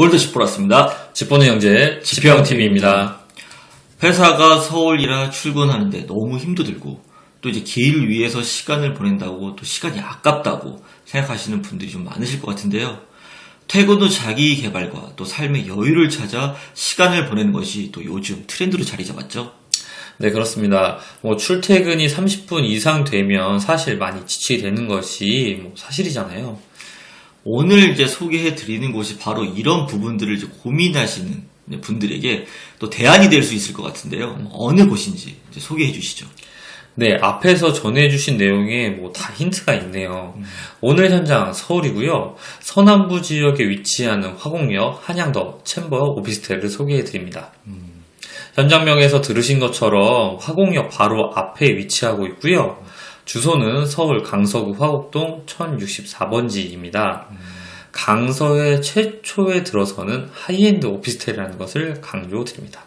월드십 플러스입니다. 집보는 형제 지평TV입니다. 회사가 서울이라 출근하는데 너무 힘도 들고 또 이제 길 위에서 시간을 보낸다고 또 시간이 아깝다고 생각하시는 분들이 좀 많으실 것 같은데요. 퇴근 후 자기 개발과 또 삶의 여유를 찾아 시간을 보내는 것이 또 요즘 트렌드로 자리 잡았죠. 네, 그렇습니다. 뭐 출퇴근이 30분 이상 되면 사실 많이 지치게 되는 것이 뭐 사실이잖아요. 오늘 이제 소개해 드리는 곳이 바로 이런 부분들을 이제 고민하시는 분들에게 또 대안이 될 수 있을 것 같은데요. 어느 곳인지 이제 소개해 주시죠. 네, 앞에서 전해주신 내용에 뭐 다 힌트가 있네요. 오늘 현장 서울이고요. 서남부 지역에 위치하는 화곡역 한양더 챔버 오피스텔을 소개해 드립니다. 현장명에서 들으신 것처럼 화곡역 바로 앞에 위치하고 있고요. 주소는 서울 강서구 화곡동 1064번지입니다. 강서의 최초에 들어서는 하이엔드 오피스텔이라는 것을 강조드립니다.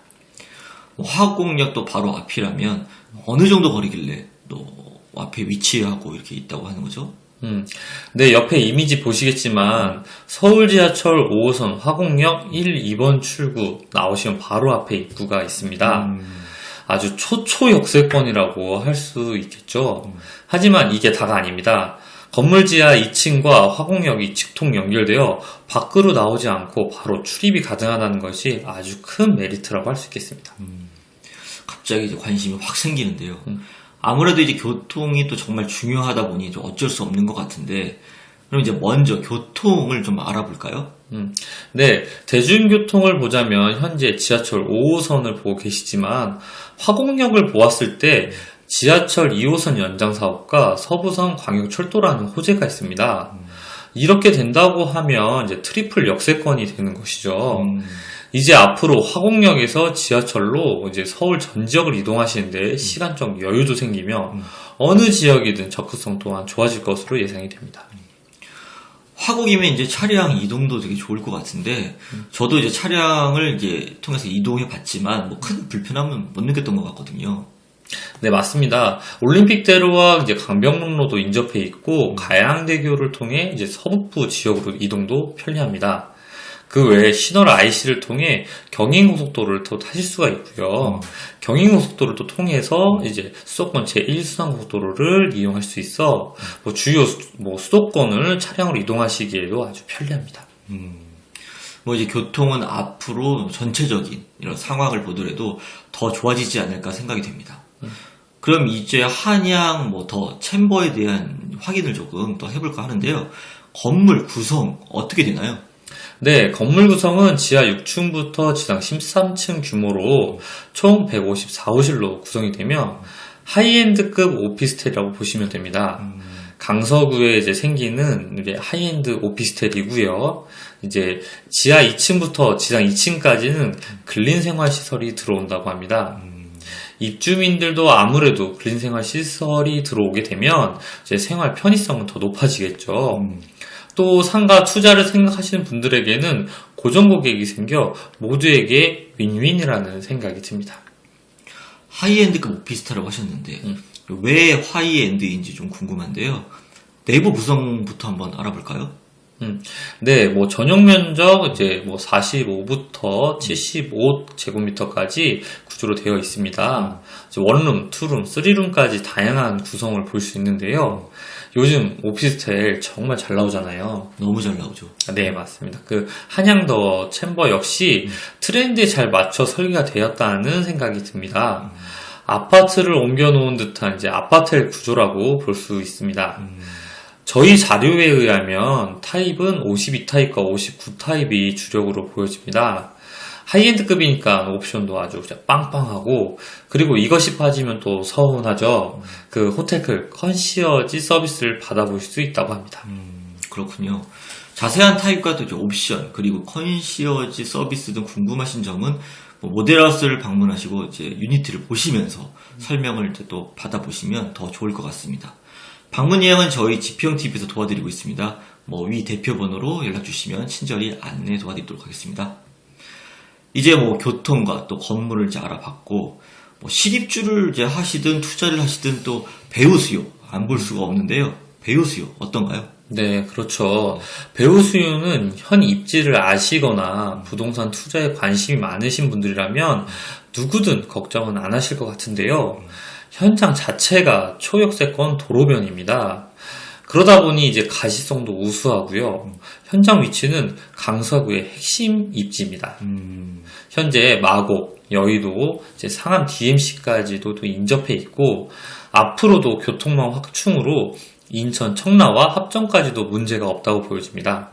화곡역도 바로 앞이라면 어느 정도 거리길래 또 앞에 위치하고 이렇게 있다고 하는 거죠? 음, 네, 옆에 이미지 보시겠지만 서울 지하철 5호선 화곡역 1, 2번 출구 나오시면 바로 앞에 입구가 있습니다. 아주 초초 역세권이라고 할 수 있겠죠. 하지만 이게 다가 아닙니다. 건물 지하 2층과 화곡역이 직통 연결되어 밖으로 나오지 않고 바로 출입이 가능하다는 것이 아주 큰 메리트라고 할 수 있겠습니다. 갑자기 이제 관심이 확 생기는데요. 아무래도 이제 교통이 또 정말 중요하다 보니 좀 어쩔 수 없는 것 같은데 그럼 이제 먼저 교통을 좀 알아볼까요? 음, 네, 대중교통을 보자면 현재 지하철 5호선을 보고 계시지만 화곡역을 보았을 때 지하철 2호선 연장 사업과 서부선 광역철도라는 호재가 있습니다. 이렇게 된다고 하면 이제 트리플 역세권이 되는 것이죠. 음, 이제 앞으로 화곡역에서 지하철로 이제 서울 전 지역을 이동하시는데 시간적 여유도 생기며 어느 지역이든 접근성 또한 좋아질 것으로 예상이 됩니다. 화곡이면 이제 차량 이동도 되게 좋을 것 같은데 저도 이제 차량을 이제 통해서 이동해 봤지만 뭐 큰 불편함은 못 느꼈던 것 같거든요. 네, 맞습니다. 올림픽대로와 이제 강병록로도 인접해 있고 가양대교를 통해 이제 서북부 지역으로 이동도 편리합니다. 그 외에 신월 IC를 통해 경인고속도로를 또 타실 수가 있고요. 경인고속도로를 또 통해서 이제 수도권 제1수상고속도로를 이용할 수 있어 뭐 주요 수, 뭐 수도권을 차량으로 이동하시기에도 아주 편리합니다. 뭐 이제 교통은 앞으로 전체적인 이런 상황을 보더라도 더 좋아지지 않을까 생각이 됩니다. 그럼 이제 한양 뭐 더 챔버에 대한 확인을 조금 더 해볼까 하는데요. 건물 구성 어떻게 되나요? 네, 건물 구성은 지하 6층부터 지상 13층 규모로 총 154호실로 구성이 되며 하이엔드급 오피스텔이라고 보시면 됩니다. 강서구에 이제 생기는 이제 하이엔드 오피스텔이고요. 이제 지하 2층부터 지상 2층까지는 근린 생활 시설이 들어온다고 합니다. 입주민들도 아무래도 근린 생활 시설이 들어오게 되면 이제 생활 편의성은 더 높아지겠죠. 또 상가 투자를 생각하시는 분들에게는 고정 고객이 생겨 모두에게 윈윈이라는 생각이 듭니다. 하이엔드급 오피스텔이라고 하셨는데 왜 하이엔드인지 좀 궁금한데요. 내부 구성부터 한번 알아볼까요? 음, 네, 뭐 전용 면적 이제 뭐 45부터 75제곱미터까지 구조로 되어 있습니다. 원룸, 투룸, 쓰리룸까지 다양한 구성을 볼 수 있는데요. 요즘 오피스텔 정말 잘 나오잖아요. 너무 잘 나오죠. 네, 맞습니다. 그 한양더 챔버 역시 트렌드에 잘 맞춰 설계가 되었다는 생각이 듭니다. 아파트를 옮겨놓은 듯한 이제 아파트 구조라고 볼 수 있습니다. 저희 자료에 의하면 타입은 52타입과 59타입이 주력으로 보여집니다. 하이엔드급이니까 옵션도 아주 빵빵하고 그리고 이것이 빠지면 또 서운하죠. 그 호텔클 컨시어지 서비스를 받아볼 수 있다고 합니다. 그렇군요. 자세한 타입과 또 옵션 그리고 컨시어지 서비스 등 궁금하신 점은 뭐 모델하우스를 방문하시고 이제 유니트를 보시면서 설명을 이제 또 받아보시면 더 좋을 것 같습니다. 방문 예약은 저희 지평 TV에서 도와드리고 있습니다. 뭐 위 대표 번호로 연락 주시면 친절히 안내 도와드리도록 하겠습니다. 이제 뭐 교통과 또 건물을 이제 알아봤고 뭐 실입주를 이제 하시든 투자를 하시든 또 배우 수요 안 볼 수가 없는데요. 배우 수요 어떤가요? 네, 그렇죠. 배우 수요는 현 입지를 아시거나 부동산 투자에 관심이 많으신 분들이라면 누구든 걱정은 안 하실 것 같은데요. 현장 자체가 초역세권 도로변입니다. 그러다 보니 이제 가시성도 우수하고요. 현장 위치는 강서구의 핵심 입지입니다. 음, 현재 마곡, 여의도, 이제 상암 DMC까지도 또 인접해 있고 앞으로도 교통망 확충으로 인천 청라와 합정까지도 문제가 없다고 보여집니다.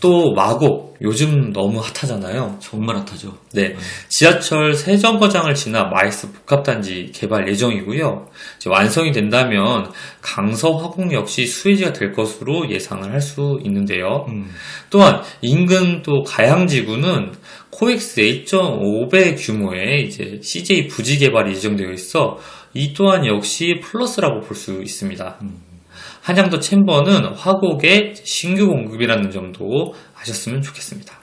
또 마곡 요즘 너무 핫하잖아요. 정말 핫하죠. 네, 지하철 세정거장을 지나 마이스 복합단지 개발 예정이고요. 이제 완성이 된다면 강서 화곡 역시 수혜지가 될 것으로 예상을 할 수 있는데요. 음, 또한 인근 또 가양지구는 코엑스 8.5배 규모의 이제 CJ 부지 개발이 예정되어 있어 이 또한 역시 플러스라고 볼 수 있습니다. 한양도 챔버는 화곡의 신규 공급이라는 점도 아셨으면 좋겠습니다.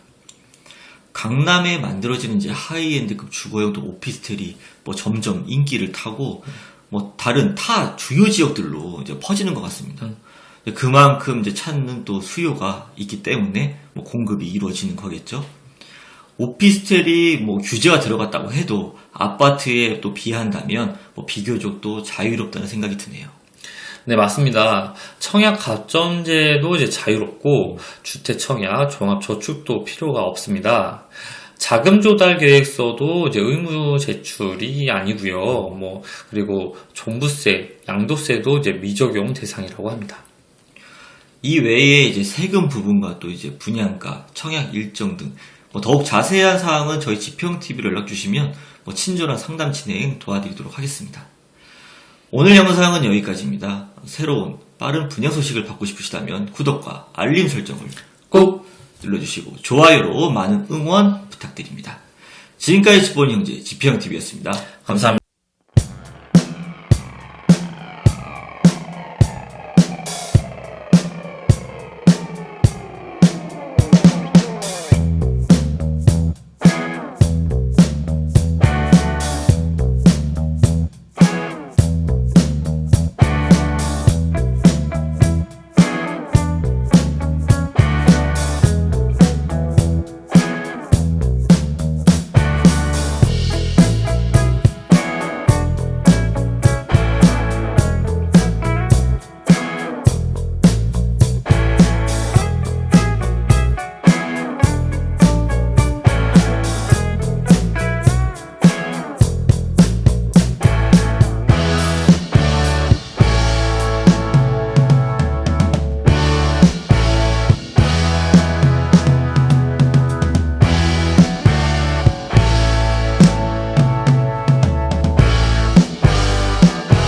강남에 만들어지는 이제 하이엔드급 주거용도 오피스텔이 뭐 점점 인기를 타고 뭐 다른 타 주요 지역들로 이제 퍼지는 것 같습니다. 음. 그만큼 이제 찾는 또 수요가 있기 때문에 뭐 공급이 이루어지는 거겠죠. 오피스텔이 뭐 규제가 들어갔다고 해도 아파트에 또 비한다면 뭐 비교적 또 자유롭다는 생각이 드네요. 네, 맞습니다. 청약 가점제도 이제 자유롭고 주택 청약 종합 저축도 필요가 없습니다. 자금 조달 계획서도 이제 의무 제출이 아니고요. 뭐 그리고 종부세, 양도세도 이제 미적용 대상이라고 합니다. 이 외에 이제 세금 부분과 또 이제 분양가, 청약 일정 등 뭐 더욱 자세한 사항은 저희 지평 TV로 연락 주시면 뭐 친절한 상담 진행 도와드리도록 하겠습니다. 오늘 영상은 여기까지입니다. 새로운 빠른 분양 소식을 받고 싶으시다면 구독과 알림 설정을 꼭 눌러주시고 좋아요로 많은 응원 부탁드립니다. 지금까지 지본 형제 지평 TV였습니다. 감사합니다.